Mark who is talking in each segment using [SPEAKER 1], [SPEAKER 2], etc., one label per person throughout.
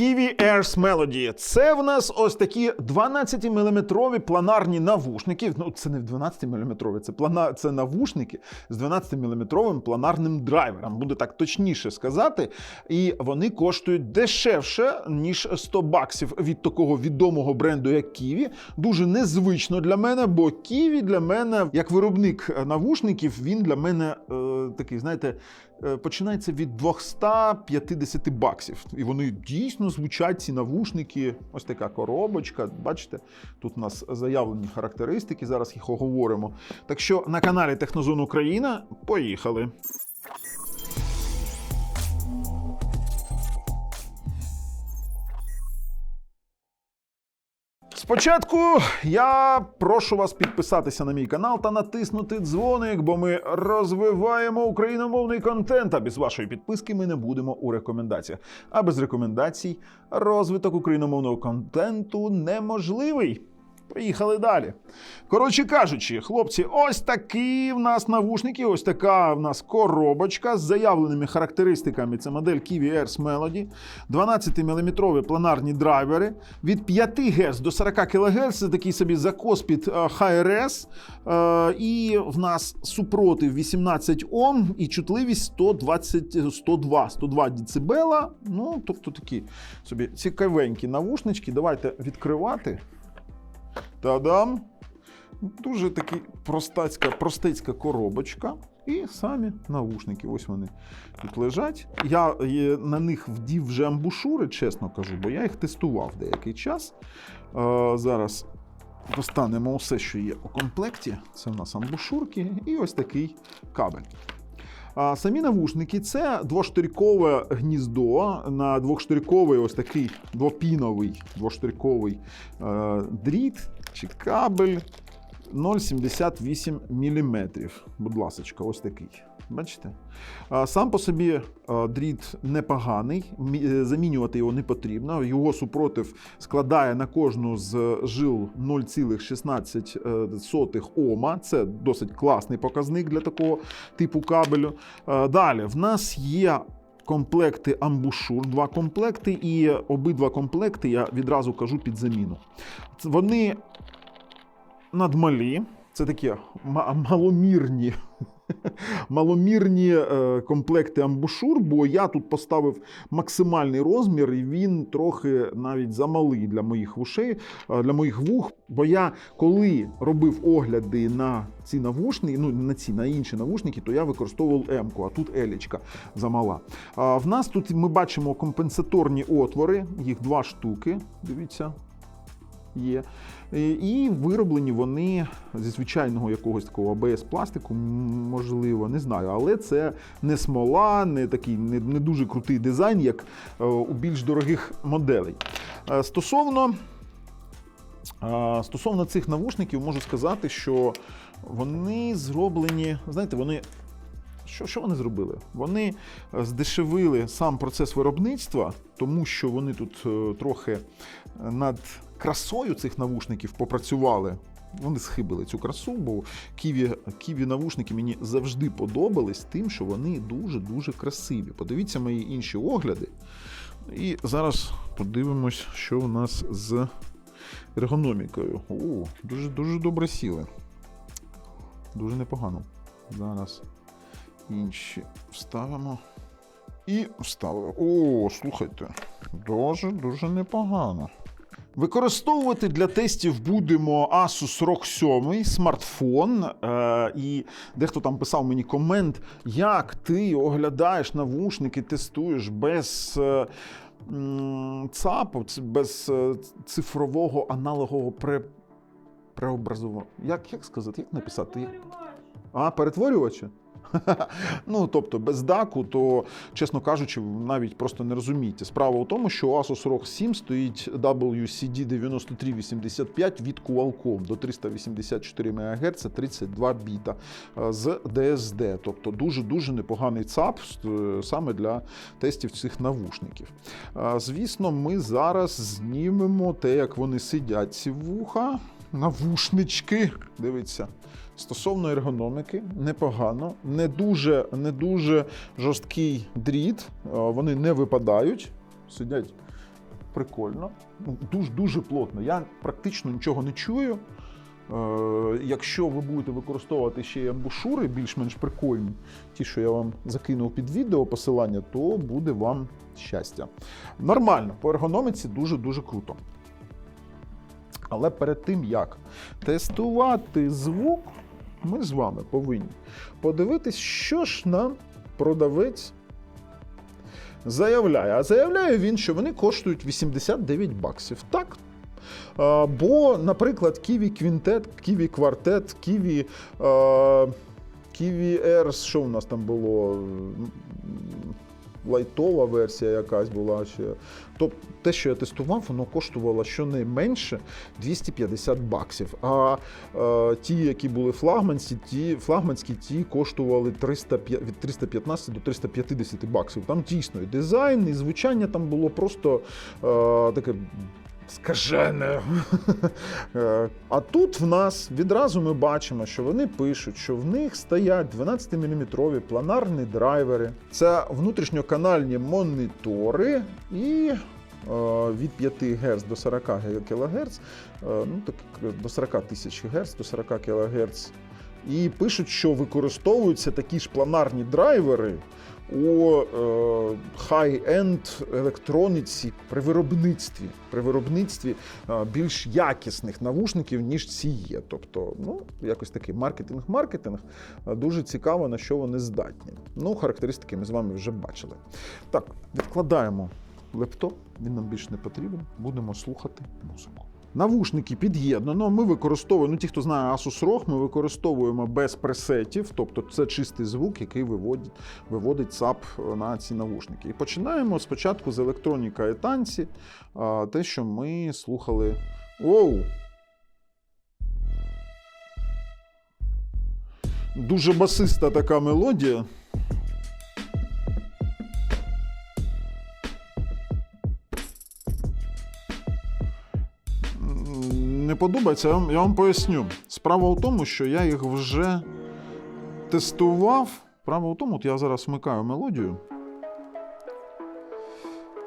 [SPEAKER 1] Kiwi Airs Melody. Це в нас ось такі 12-мм планарні навушники. Ну, це не 12-мм, це, плана... це навушники з 12-мм планарним драйвером, буде так точніше сказати. І вони коштують дешевше, ніж 100 баксів від такого відомого бренду, як Kiwi. Дуже незвично для мене, бо Kiwi для мене, як виробник навушників, він для мене е, такий, знаєте, починається від 250 баксів. І вони дійсно звучать ці навушники. Ось така коробочка. Бачите, тут у нас заявлені характеристики. Зараз їх оговоримо. Так що на каналі Технозон Україна поїхали. Спочатку я прошу вас підписатися на мій канал та натиснути дзвоник, бо ми розвиваємо україномовний контент. А без вашої підписки ми не будемо у рекомендаціях. А без рекомендацій розвиток україномовного контенту неможливий. Поїхали далі. Коротше кажучи, хлопці, ось такі в нас навушники, ось така в нас коробочка з заявленими характеристиками. Це модель Kiwi Airs Melody, 12-мм планарні драйвери від 5 Гц до 40 кГц. Це такий собі закос під е, HRS. Е, І в нас супротив 18 Ом і чутливість 120, 102, 102 дБ. Ну, тобто такі собі цікавенькі навушнички. Давайте відкривати. Та-дам! Дуже такий простацька, простецька коробочка. І самі навушники. Ось вони тут лежать. Я е, на них вдів вже амбушури, чесно кажу, бо я їх тестував деякий час. Е, зараз достанемо усе, що є у комплекті. Це в нас амбушурки і ось такий кабель. Самі навушники це двошторікове гніздо на двошторіковий ось такий двопіновий двошторіковий е, дріт чи кабель 0,78 мм. Будь ласка, ось такий. Бачите? Сам по собі дріт непоганий, е, замінювати його не потрібно. Його супротив складає на кожну з жил 0,16 Ома. Це досить класний показник для такого типу кабелю. Далі, в нас є. Комплекти амбушур, два комплекти, і обидва комплекти я відразу кажу під заміну. Вони надмалі, це такі маломірні. Маломірні е, комплекти амбушур, бо я тут поставив максимальний розмір, і він трохи навіть замалий для моїх вушей, е, для моїх вух. Бо я коли робив огляди на ці навушники, ну на ці, на інші навушники, то я використовував М-ку, а тут елічка замала. А в нас тут ми бачимо компенсаторні отвори, їх два штуки. Дивіться, є. Е, І вироблені вони зі звичайного якогось такого АБС пластику, можливо, не знаю, але це не смола, не такий не, не дуже крутий дизайн, як е, у більш дорогих моделей. Е, Стосовно, стосовно цих навушників, можу сказати, що вони зроблені, знаєте, вони. Що, що вони зробили? Вони здешевили сам процес виробництва, тому що вони тут трохи над красою цих навушників попрацювали. Вони схибили цю красу, бо ківі, ківі навушники мені завжди подобались тим, що вони дуже-дуже красиві. Подивіться мої інші огляди. І зараз подивимось, що у нас з ергономікою. О, дуже, дуже добре сіли. Дуже непогано. Зараз інші вставимо. І вставили. О, слухайте, дуже дуже непогано. Використовувати для тестів будемо Asus ROG 7 смартфон. Е, і дехто там писав мені комент, як ти оглядаєш навушники, тестуєш без е, ЦАПу, без е, цифрового аналогового пре, преобразування. Як, як сказати, як написати? А, перетворювача? Ну, тобто без даку, то, чесно кажучи, навіть просто не розумієте. Справа у тому, що у Asus ROG 7 стоїть WCD9385 від Qualcomm до 384 МГц 32 біта е, з DSD. Тобто дуже-дуже непоганий ЦАП е, саме для тестів цих навушників. Е, Звісно, ми зараз знімемо те, як вони сидять, ці вуха. Навушнички. Дивіться. Стосовно ергономіки, непогано, не дуже, не дуже жорсткий дріт, е, вони не випадають, сидять прикольно. Дуже дуже плотно. Я практично нічого не чую. Е, якщо ви будете використовувати ще й амбушури більш-менш прикольні, ті, що я вам закинув під відео посилання, то буде вам щастя. Нормально, по ергономіці дуже-дуже круто. Але перед тим, як тестувати звук, ми з вами повинні подивитись, що ж нам продавець заявляє. А заявляє він, що вони коштують 89 баксів. Так. Бо, наприклад, Kiwi Quintet, Kiwi Quartet, Kiwi, е, Kiwi Airs, що у нас там було? Лайтова версія якась була ще. Тобто те, що я тестував, воно коштувало щонайменше 250 баксів. А е, ті, які були флагманські, ті, флагманські, ті коштували 300, від 315 до 350 баксів. Там дійсно і дизайн, і звучання там було просто е, таке. Скажене. Е, А тут в нас відразу ми бачимо, що вони пишуть, що в них стоять 12-мм планарні драйвери. Це внутрішньоканальні монітори і е, від 5 Гц до 40 кГц, ну так до 40 тисяч Гц, до 40 кГц. І пишуть, що використовуються такі ж планарні драйвери у хай-енд електроніці при виробництві, при виробництві е, більш якісних навушників, ніж ці є. Тобто, ну, якось такий маркетинг-маркетинг. Е, Дуже цікаво, на що вони здатні. Ну, характеристики ми з вами вже бачили. Так, відкладаємо лептоп, він нам більше не потрібен. Будемо слухати музику. Навушники під'єднано. Ми використовуємо, ну ті, хто знає Asus ROG, ми використовуємо без пресетів, тобто це чистий звук, який виводить, виводить САП на ці навушники. І починаємо спочатку з електроніка і танці, а, те, що ми слухали. Оу! Дуже басиста така мелодія. Не подобається, я вам, я вам поясню. Справа в тому, що я їх вже тестував. Справа в тому, от я зараз вмикаю мелодію.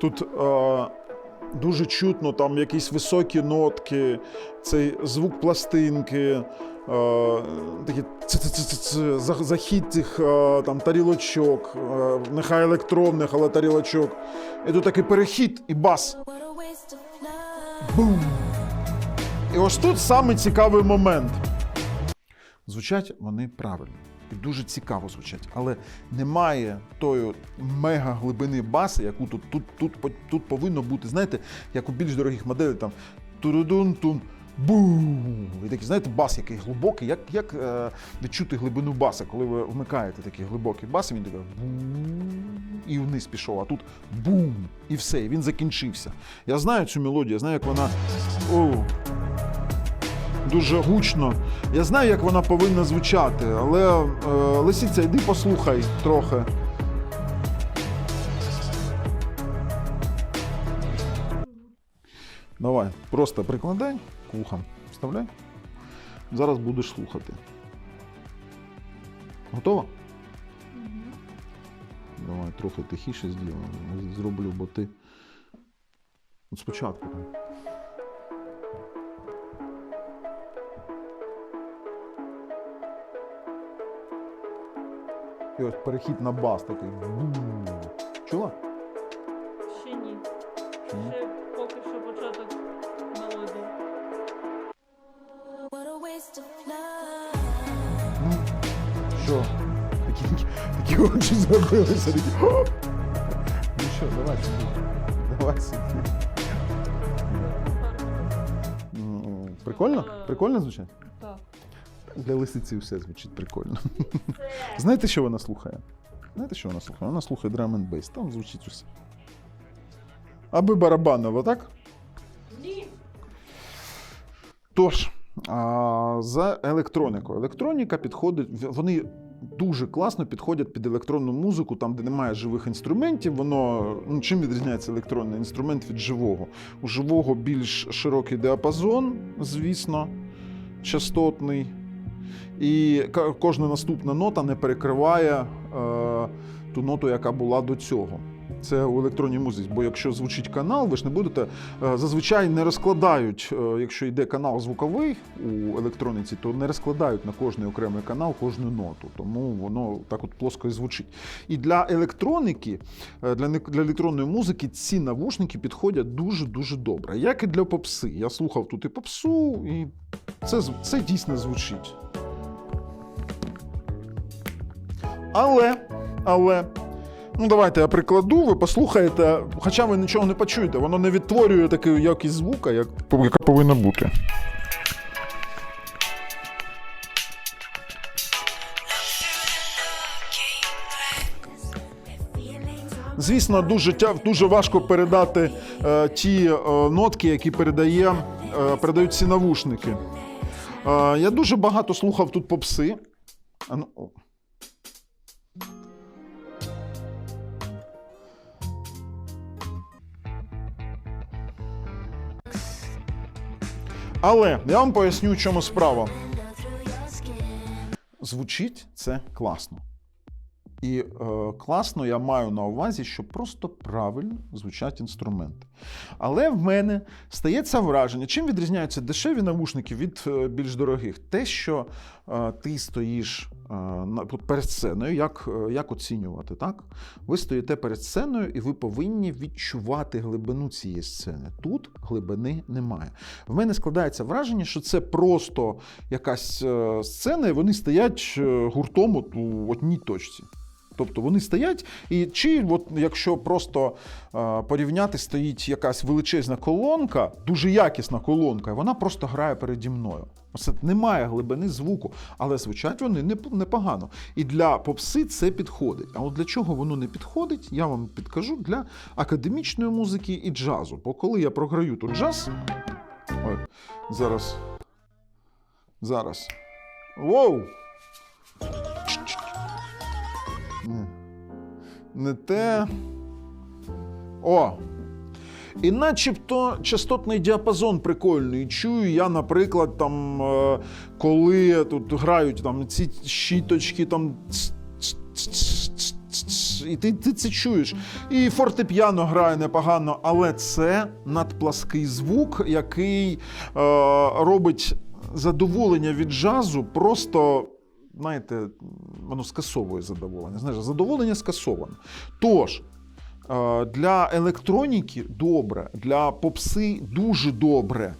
[SPEAKER 1] Тут е, дуже чутно там якісь високі нотки, цей звук пластинки, е, такі захід цих е, там тарілочок, е, нехай електронних, але тарілочок. І тут такий перехід і бас. Бум! І ось тут саме цікавий момент. Звучать вони правильно. І дуже цікаво звучать, але немає тої мега глибини баси, яку тут, тут, тут, тут повинно бути, знаєте, як у більш дорогих моделей там турудун-тун. Бум! І такий, знаєте, бас який глибокий, як, як е, відчути глибину баса, коли ви вмикаєте такий глибокий бас, він такий і вниз пішов, а тут бум! І все, і він закінчився. Я знаю цю мелодію, я знаю, як вона. О, дуже гучно. Я знаю, як вона повинна звучати, але е, Лисиця, йди послухай трохи. Давай, просто прикладай к вухам, вставляй. Зараз будеш слухати. Готова? Давай трохи тихіше зроблю, зроблю, бо ти. От спочатку. І ось перехід на бас такий. Чула?
[SPEAKER 2] Ще ні.
[SPEAKER 1] Ні?
[SPEAKER 2] Ще поки що початок мелодії.
[SPEAKER 1] Ну, що? Такі, такі очі зробилися. Такі. Ну що, давай сиди. Давай сиди. М, Прикольно? Прикольно звучить? Для лисиці все звучить прикольно. Знаєте, що вона слухає? Знаєте, що вона слухає? Вона слухає drum and bass, там звучить усе. Аби барабаново, так?
[SPEAKER 2] Ні.
[SPEAKER 1] Тож, а, за електроникою. Електроніка підходить, вони дуже класно підходять під електронну музику, там, де немає живих інструментів. Воно ну, чим відрізняється електронний інструмент від живого? У живого більш широкий діапазон, звісно, частотний. І кожна наступна нота не перекриває е, ту ноту, яка була до цього. Це у електронній музиці. Бо якщо звучить канал, ви ж не будете е, зазвичай не розкладають, е, якщо йде канал звуковий у електроніці, то не розкладають на кожний окремий канал кожну ноту. Тому воно так от плоско і звучить. І для електроніки, е, для, для електронної музики ці навушники підходять дуже дуже добре. Як і для попси. Я слухав тут і попсу, і це, це дійсно звучить. Але, але. Ну, давайте я прикладу, ви послухаєте, хоча ви нічого не почуєте, воно не відтворює такої якість звука, як, яка повинна бути. Звісно, дуже, тя- дуже важко передати е, ті е, нотки, які передає, е, передають ці навушники. Е, я дуже багато слухав тут попси. Але я вам поясню, в чому справа. Звучить це класно. І е, класно я маю на увазі, що просто правильно звучать інструменти. Але в мене стається враження, чим відрізняються дешеві навушники від е, більш дорогих? Те, що е, ти стоїш е, перед сценою, як, е, як оцінювати, так? Ви стоїте перед сценою і ви повинні відчувати глибину цієї сцени. Тут глибини немає. В мене складається враження, що це просто якась е, сцена, і вони стоять е, гуртом от у одній точці. Тобто вони стоять, і чи от якщо просто е, порівняти, стоїть якась величезна колонка, дуже якісна колонка, і вона просто грає переді мною. Це немає глибини звуку, але звучать вони неп- непогано. І для попси це підходить. А от для чого воно не підходить, я вам підкажу для академічної музики і джазу. Бо коли я програю тут джаз, ой, зараз. Зараз. Воу! Не те. О! І начебто частотний діапазон прикольний. Чую я, наприклад, там, е, коли тут грають там, ці щіточки, там. І ти, ти це чуєш. І фортепіано грає непогано, але це надплаский звук, який е, робить задоволення від джазу просто знаєте, воно скасовує задоволення. Знаєш, задоволення скасоване. Тож, е, для електроніки добре, для попси дуже добре,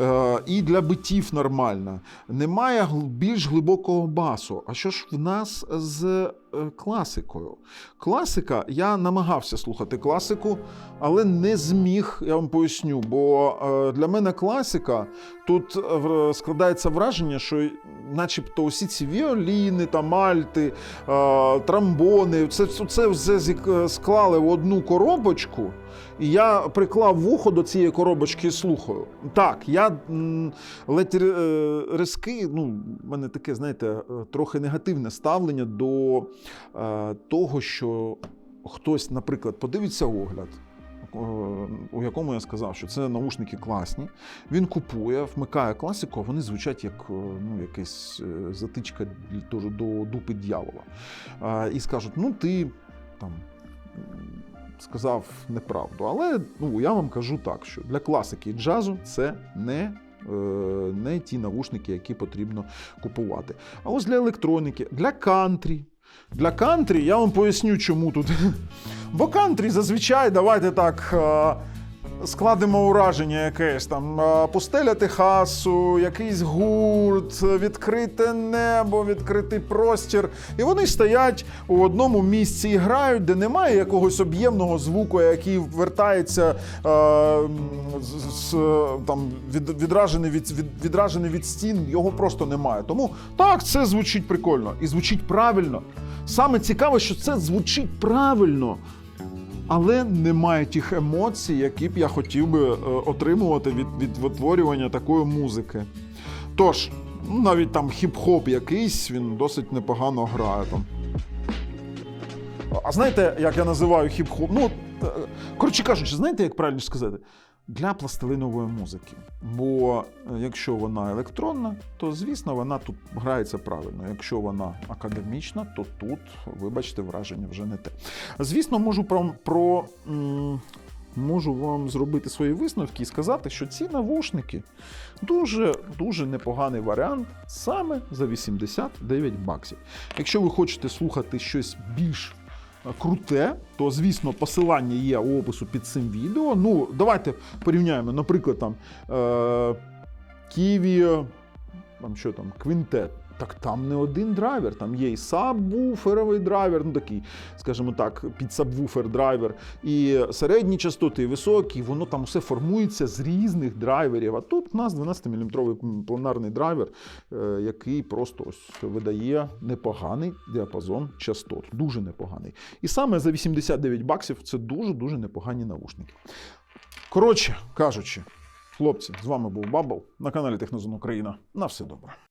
[SPEAKER 1] е, і для битів нормально. Немає більш глибокого басу. А що ж в нас з класикою? Класика, я намагався слухати класику, але не зміг, я вам поясню. Бо е, для мене класика тут е, складається враження, що начебто усі ці віоліни, там, альти, трамбони, це все склали в одну коробочку. Я приклав вухо до цієї коробочки і слухаю. Так, я ледь е, ну, в мене таке, знаєте, е, трохи негативне ставлення до е, того, що хтось, наприклад, подивиться огляд. У якому я сказав, що це наушники класні. Він купує, вмикає класику, а вони звучать як ну, якась затичка до, дупи дьявола. І скажуть: ну ти там сказав неправду. Але ну, я вам кажу так, що для класики джазу це не. е, Не ті навушники, які потрібно купувати. А ось для електроніки, для кантрі. Для кантрі я вам поясню, чому тут. Бо кантрі зазвичай, давайте так. Складемо ураження якесь там пустеля Техасу, якийсь гурт, відкрите небо, відкритий простір. І вони стоять у одному місці і грають, де немає якогось об'ємного звуку, який вертається е, з, з, там, від, відражений, від, від, відражений від стін, його просто немає. Тому так, це звучить прикольно і звучить правильно. Саме цікаве, що це звучить правильно. Але немає тих емоцій, які б я хотів би е, отримувати від, від витворювання такої музики. Тож, ну, навіть там хіп-хоп якийсь, він досить непогано грає там. А знаєте, як я називаю хіп-хоп? Ну, е, коротше кажучи, знаєте, як правильно сказати? Для пластилинової музики. Бо е, якщо вона електронна, то звісно вона тут грається правильно. Якщо вона академічна, то тут, вибачте, враження вже не те. Звісно, можу про. про Можу вам зробити свої висновки і сказати, що ці навушники дуже дуже непоганий варіант саме за 89 баксів. Якщо ви хочете слухати щось більш круте, то звісно посилання є у опису під цим відео. Ну, давайте порівняємо, наприклад, там е, Kiwi, там що там, Quintet. Так там не один драйвер, там є і сабвуферовий драйвер, ну такий, скажімо так, під сабвуфер драйвер, і середні частоти, і високі, воно там все формується з різних драйверів. А тут у нас 12-мм планарний драйвер, е, який просто ось видає непоганий діапазон частот. Дуже непоганий. І саме за 89 баксів це дуже-дуже непогані навушники. Коротше кажучи, хлопці, з вами був Бабл на каналі Технозон Україна. На все добре.